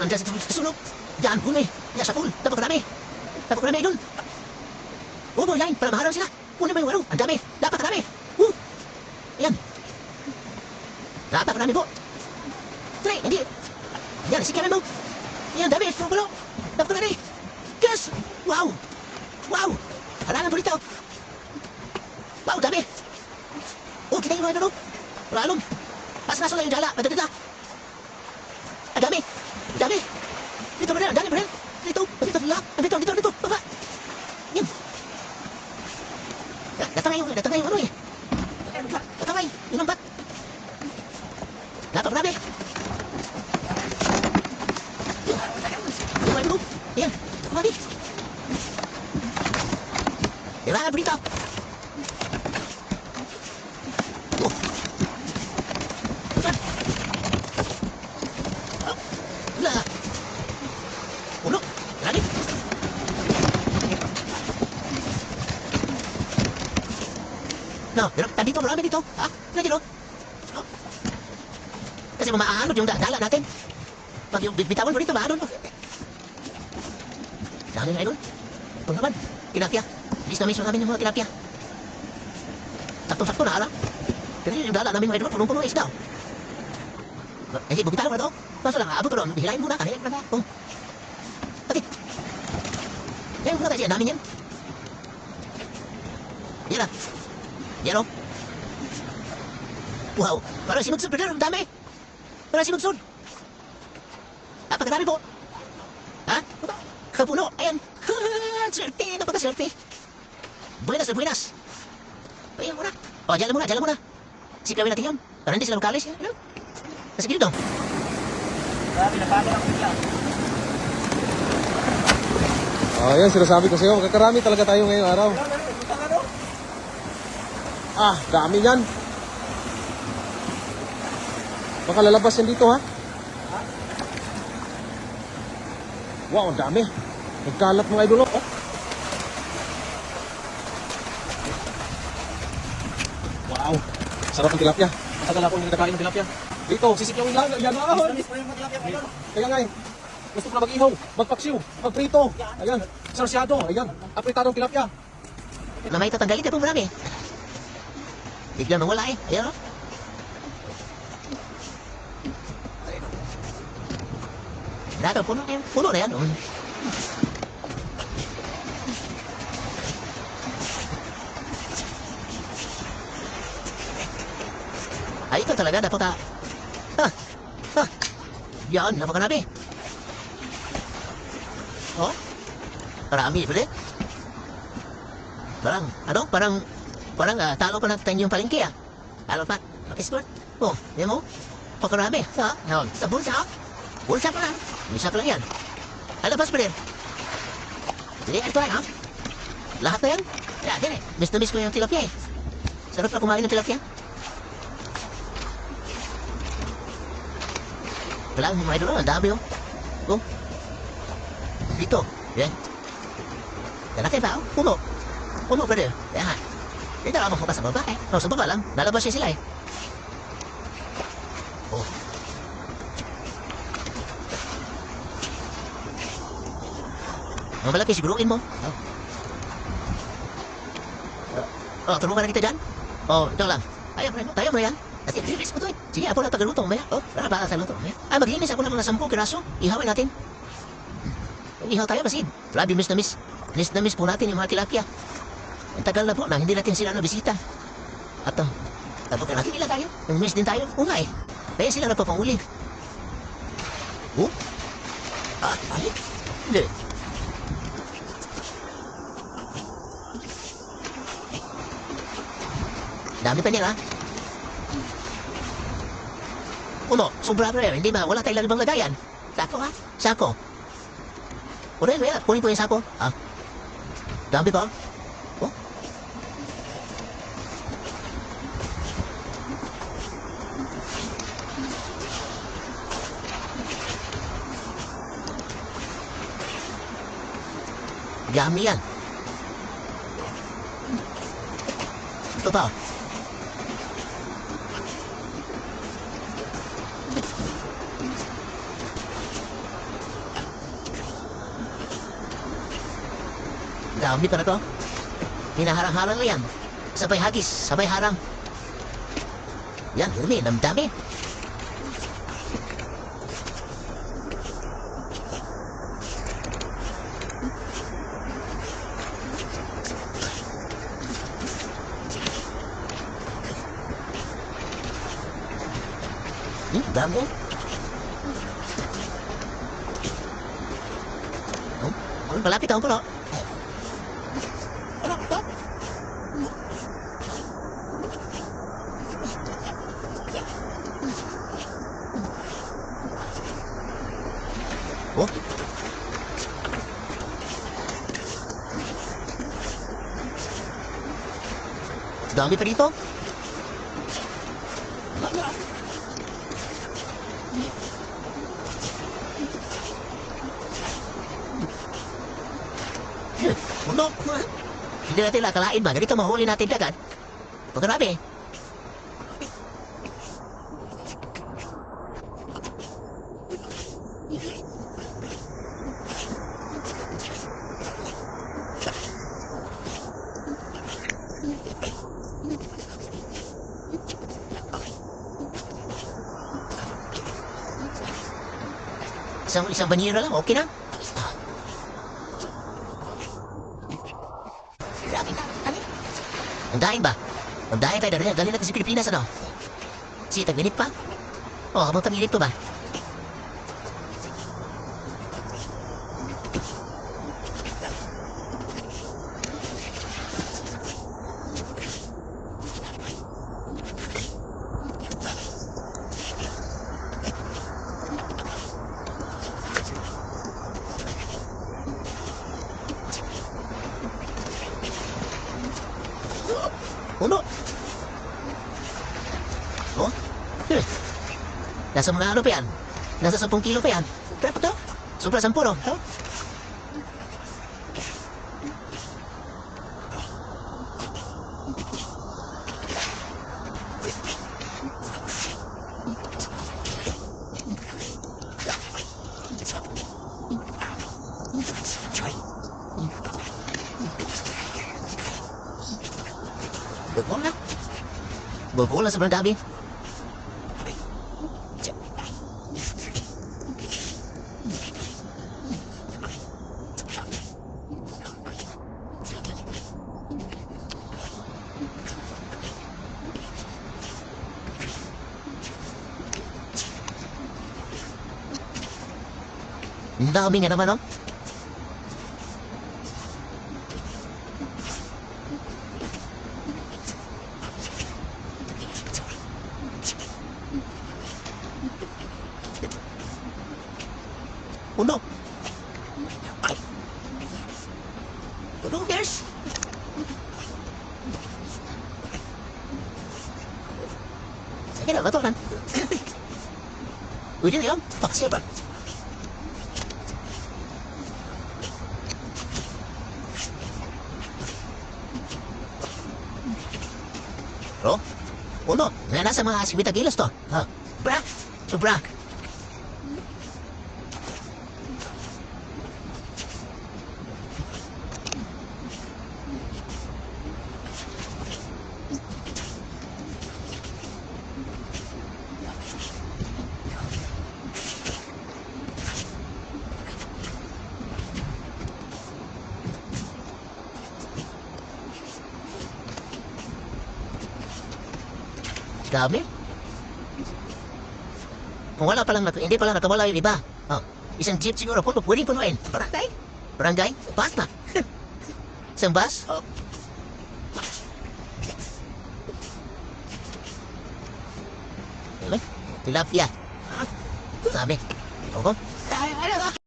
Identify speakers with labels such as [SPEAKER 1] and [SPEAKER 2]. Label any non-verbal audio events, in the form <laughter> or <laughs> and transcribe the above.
[SPEAKER 1] Nandiyan sa sulok. Diyan, pool eh. Diyan sa pool. Napakarami. Napakarami doon. Oo, boy, line. Para maharang sila. Kunin mo yung ano. Ang dami. Napakarami. Uh. Ayan. Napakarami po. Tre, hindi. Yan, sikyanan mo. Yan, dami. Pupulo. Napakarami. Yes. Wow. Wow. Harangan po dito. Wow, dami. Oh, kita yung mga ano. Ralong. Pas-naso lang yung dala. Madadada. Ang dami. Ang dami. Dito pa rin. Ang dami pa rin. Dito. Dito. Dito. Dito. Dito. Dito. Baba. Yan. Natangay yung, natangay yung ano eh. Natangay. Yung lambat. Napakarami. Yung ano. Yan. Marami. Kailangan po dito. Oh. Saan? Ah, Wala. Ulo. Marami. No, pero dito marami dito. Ha? Lagi no? No. Kasi maaanod yung da- dala natin. Pag yung bit- bitawan mo rito, maanod. Dami nga idol. Ito naman, tilapia. Bis na mismo namin yung mga tilapia. Sakto-sakto na, ala. Pero yun yung dala namin mga idol, punong-puno ng isda. Eh, bubitawan mo na to. Kaso lang, abot ko doon, hilahin muna, kanihin mo na. Oh. Pati. Yan muna tayo siya, namin yan. Yan na. Yan o. Wow, parang sinugsod brother, ang dami. Parang sinugsod. Napakadami po. Ha? Kapuno, ayan. <laughs> Swerte, napakaswerte. Buenas na buenas. Ayan muna. O, dyan lang muna, dyan lang muna. Siklawin natin yun. Para hindi sila makalis. Ano? Nasa gilid dong.
[SPEAKER 2] Grabe, nabago lang bigla.
[SPEAKER 3] Oh, yan sinasabi ko sa'yo. Kakarami talaga tayo ngayong araw. Ah, dami yan. Baka lalabas yan dito, ha? Wow, ang dami. Nagkalat mga idolo. Oh. Wow. Sarap ng tilapia. Matagal ako hindi nakain ng tilapia. Dito, sisikyawin lang. Yan ah.
[SPEAKER 2] Miss mo yung ko doon.
[SPEAKER 3] Kaya nga eh. Gusto ko na mag-ihaw, magpaksiw, magprito. Ayan, sarsyado. Ayan, apritadong tilapia.
[SPEAKER 1] Na may tatanggalin na po marami. Bigla mawala eh. Ayan o. Grabe, puno na yan. Puno na yan. oh. Ay, ito talaga. Napaka... Ha! Ha! Yan, napakarami. Oh? Marami, pwede? Parang, ano? Parang, parang ah, talo ko na tayo yung palengke ah. Talo pa. Pakisport. Oh, yan mo? Pakarami. Ha? Yan. Sa bulsa. Bulsa pa lang. Pa lang yan. Alabas pa rin. Hindi, ito lang ha? Lahat na yan? Yeah, eh. Miss na miss ko yung tilapia eh. Sarap na kumain ng tilapia. Wala mga idol, ang dami oh. Oh. Dito. Yan. Natin ba? Oh, puno. Puno pa rin. Yan. Dito lang ako sa baba eh. Oh, sa baba lang. Lalabas siya sila eh. Ang malaki siguruin mo. Oh. Oh, tulungan na kita dyan. Oh, ito lang. Ayaw mo na, tayo mo na yan. At i-release mo to eh. Sige, ako lang tagaluto mamaya. Oh, para para sa luto mamaya. Ah, maglinis ako ng mga sampung piraso. Ihawin natin. Ihaw tayo, Basid. Grabe, miss na miss. Miss na miss po natin yung mga tilapia. Ang tagal na po na hindi natin sila nabisita. At uh, tapos natin nila tayo. Yung miss din tayo. Oo nga eh. Kaya sila napapanguli. Oh? Ah, ay? Hindi. Dami pa nila. Uno, sobra pa rin. Hindi ba? Wala tayong lalibang lagayan. Sako ha? Sako. Kunin mo yan. Kunin po yung sako. Ah. Dami pa. Oh. Dami yan. Ito pa. Pa na to. Hinaharang-harang na yan. Sabay hagis, sabay harang. Yan, dumi, ang dami. Hmm, dami. Oh, oh, malapit ako puno. Dami pa dito. Mundo. Hindi natin lakalain ba? Ganito mahuli natin agad. Pagkarabi. Isang, isang banyera lang, okay na. Grabe na, ano? Ang dahin ba? Ang dahin tayo, dali, dali natin sa Pilipinas, ano? Si, tagminit pa? Oh, habang tagminit to ba? Hmm. Nasa mga ano pa yan? Nasa 10 kilo pa yan. Grabe to. Sobra 10, no? Oh? Bukol na. Bukol na sobrang dami. Ang dami nga naman, oh. Uno. Ay. Uno, yes. Sige na, bato lang. Pwede na yun. Paksiya Bro, uno, na nasa mga 50 kilos to. Ha? Bra, sobra. Dami. Kung wala pa lang, nat- hindi pa lang nakawala yung iba. Oh, isang jeep siguro puno, pwedeng punuin. Barangay? Barangay? Bus na. isang bus? Oh. Tilapia. Dami. Oo.